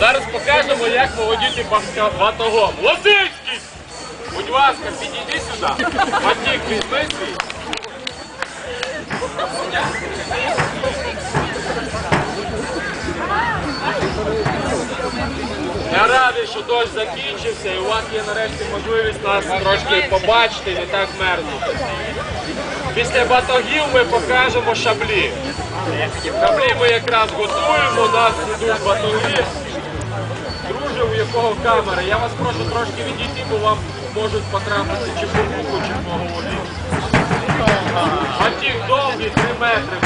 Зараз покажемо, як володіти батогом. Лозинський! Будь ласка, підійди сюди. Батік візьми. Я радий, що дощ закінчився і у вас є нарешті можливість нас трошки побачити і не так мерзнути. Після батогів ми покажемо шаблі. Шаблі ми якраз готуємо, у нас ідуть батоги. Друже, у якого камера, я вас прошу трошки відійти, бо вам можуть потрапити чи по вуху, чи по голові. Батіг довгий, 3 метри, він дістає.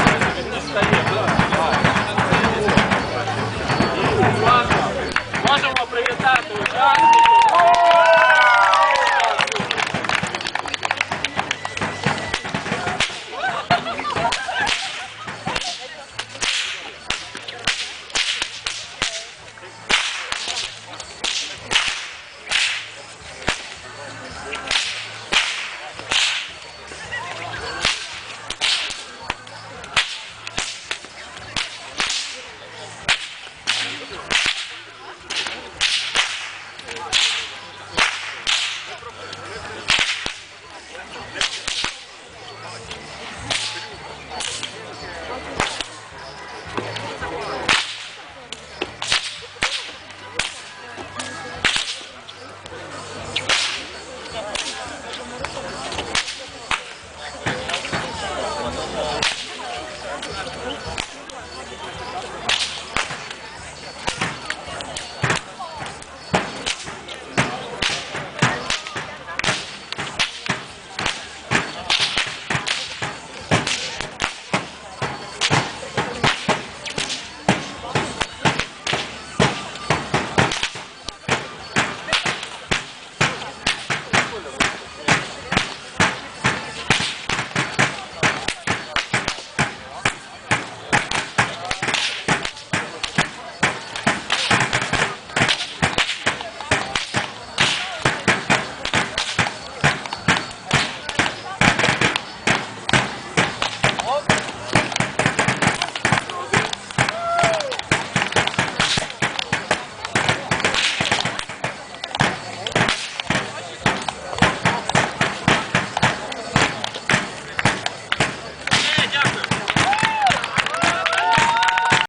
Gracias.